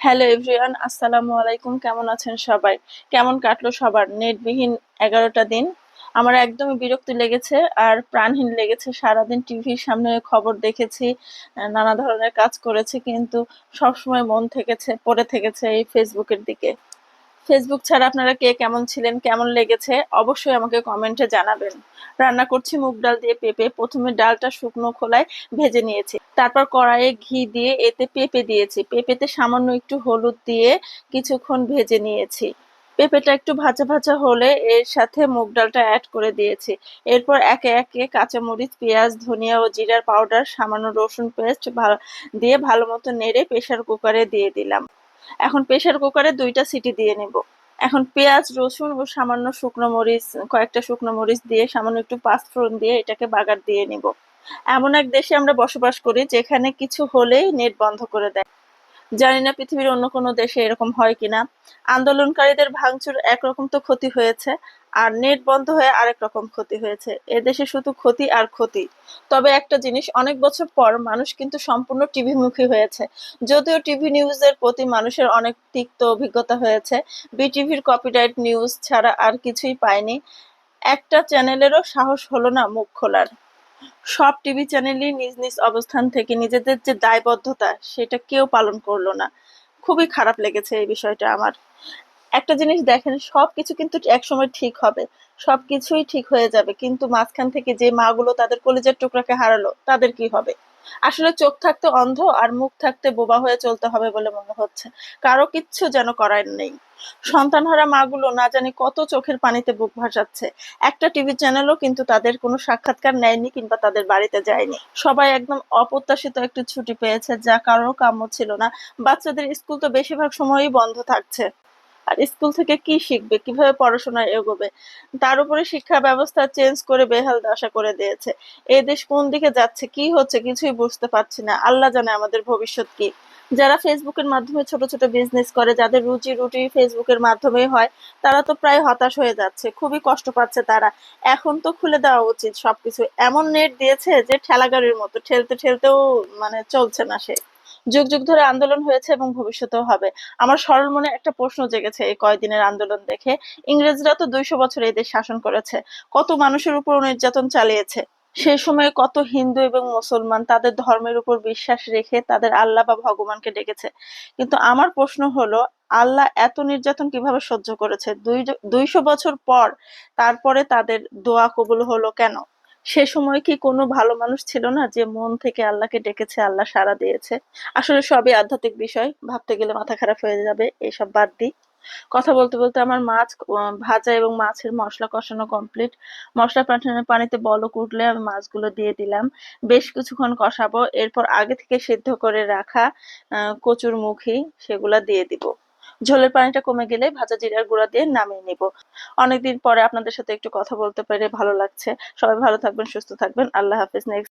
Hello everyone আসসালামু আলাইকুম কেমন আছেন সবাই? কেমন কাটলো সবার নেটবিহীন এগারোটা দিন? আমার একদমই বিরক্তি লেগেছে আর প্রাণহীন লেগেছে সারাদিন টিভির সামনে খবর দেখেছি নানা ধরনের কাজ করেছি, কিন্তু সবসময় মন থেকেছে, পড়ে থেকেছে এই ফেসবুকের দিকে। ফেসবুক ছাড়া আপনারা কে কেমন ছিলেন, কেমন লেগেছে, অবশ্যই আমাকে কমেন্টে জানাবেন। রান্না করছি মুগ ডাল দিয়ে পেঁপে, প্রথমে ডালটা শুকনো খোলায় ভেজে নিয়েছি। তারপর কড়াইয়ে ঘি দিয়ে এতে পেঁপে দিয়েছি। পেঁপেতে সামান্য একটু হলুদ দিয়ে কিছুক্ষণ ভেজে নিয়েছি। পেঁপেটা একটু ভাজা ভাজা হলে এর সাথে মুগ ডালটা অ্যাড করে দিয়েছি। এরপর একে একে কাঁচামরিচ, পেঁয়াজ, ধনিয়া ও জিরার পাউডার সামান্য রসুন পেস্ট দিয়ে ভালো মতো নেড়ে প্রেসার কুকারে দিয়ে দিলাম। এখন প্রেশার কুকারে দুইটা সিটি দিয়ে নেব। এখন পেঁয়াজ, রসুন ও সামান্য শুকনো মরিচ, কয়েকটা শুকনো মরিচ দিয়ে, সামান্য একটু পাঁচফোড়ন দিয়ে এটাকে বাগার দিয়ে নিব। এমন এক দেশে আমরা বসবাস করি যেখানে কিছু হলেই নেট বন্ধ করে দেয়। জানি না পৃথিবীর অন্য কোনো দেশে এরকম হয় কিনা। আন্দোলনকারীদের ভাঙচুর একরকম তো ক্ষতি হয়েছে, আর নেট বন্ধ হয়ে আরেক রকম ক্ষতি হয়েছে। এদেশে শুধু ক্ষতি আর ক্ষতি। তবে একটা জিনিস, অনেক বছর পর মানুষ কিন্তু সম্পূর্ণ টিভি মুখী হয়েছে। যদিও টিভি নিউজের প্রতি মানুষের অনেক তিক্ত অভিজ্ঞতা হয়েছে, বিটিভির কপিরাইট নিউজ ছাড়া আর কিছুই পায়নি। একটা চ্যানেলেরও সাহস হলো না মুখ খোলার। সব টিভি চ্যানেলই নিজ নিজ অবস্থান থেকে নিজেদের যে দায়বদ্ধতা, সেটা কেউ পালন করল না। খুবই খারাপ লেগেছে এই বিষয়টা আমার। একটা জিনিস দেখেন সব কিছু কিন্তু একসময় ঠিক হবে, সবকিছুই ঠিক হয়ে যাবে, কিন্তু মাঝখান থেকে যে মাগুলো তাদের কলেজের টুকরাকে হারালো, তাদের কি হবে? আসলে চোখ থাকতে অন্ধ আর মুখ থাকতে বোবা হয়ে চলতে হবে বলে মনে হচ্ছে। কারও কিচ্ছু যেন করার নেই। সন্তানহারা মাগুলো না জানি কত চোখের পানিতে বুক ভাসাচ্ছে। একটা টিভি চ্যানেলও কিন্তু তাদের কোনো সাক্ষাৎকার নেয়নি কিংবা তাদের বাড়িতে যায়নি। সবাই একদম অপ্রত্যাশিত একটি ছুটি পেয়েছে যা কারোর কাম্য ছিল না। বাচ্চাদের স্কুল তো বেশিরভাগ সময়ই বন্ধ থাকছে। আর স্কুল থেকে কি শিখবে? কীভাবে পড়াশোনায় এগোবে? তার উপরে শিক্ষা ব্যবস্থা চেঞ্জ করে বেহাল দশা করে দিয়েছে। এই দেশ কোন দিকে যাচ্ছে, কি হচ্ছে কিছুই বুঝতে পারছি না। আল্লাহ জানে আমাদের ভবিষ্যৎ কি। যারা ফেসবুকের মাধ্যমে ছোট ছোট বিজনেস করে, যাদের রুচি রুটি ফেসবুকের মাধ্যমে হয়, তারা তো প্রায় হতাশ হয়ে যাচ্ছে। খুবই কষ্ট পাচ্ছে তারা। এখন তো খুলে দেওয়া উচিত সবকিছু। এমন নেট দিয়েছে যে ঠেলাগাড়ির মতো। ঠেলতে, ঠেলতেও মানে চলছে না সে। যুগ যুগ ধরে আন্দোলন হয়েছে এবং ভবিষ্যতেও হবে। আমার সরল মনে একটা প্রশ্ন জেগেছে এই কয়দিনের আন্দোলন দেখে। ইংরেজরা তো দুইশো বছর এই দেশ শাসন করেছে। কত মানুষের উপর নির্যাতন চালিয়েছে? সে সময় কত হিন্দু এবং মুসলমান তাদের ধর্মের উপর বিশ্বাস রেখে তাদের আল্লাহ বা ভগবানকে ডেকেছে। কিন্তু আমার প্রশ্ন হলো, আল্লাহ এত নির্যাতন কীভাবে সহ্য করেছে? দুই দুইশো বছর পর তারপরে তাদের দোয়া কবুল হলো কেন? সে সময় কি কোনো ভালো মানুষ ছিল না যে মন থেকে আল্লাহকে ডেকেছে, আল্লাহ সাড়া দিয়েছে? আসলে সবই আধ্যাত্মিক বিষয়। ভাবতে গেলে মাথা খারাপ হয়ে যাবে, এসব বাদ দিই। কথা বলতে বলতে আমার মাছ ভাজা এবং মাছের মশলা কষানো কমপ্লিট মশলা পাঠানোর পানিতে বলক উঠলে আমি মাছগুলো দিয়ে দিলাম। বেশ কিছুক্ষণ কষাবো, এরপর আগে থেকে সিদ্ধ করে রাখা কচুর মুখি সেগুলা দিয়ে দিব। ঝোলের পানিটা কমে গেলে ভাজা জিরার গুঁড়া দিয়ে নামিয়ে নিব। অনেকদিন পরে আপনাদের সাথে একটু কথা বলতে পেরে ভালো লাগছে। সবাই ভালো থাকবেন, সুস্থ থাকবেন। আল্লাহ হাফিজ। নেক্সট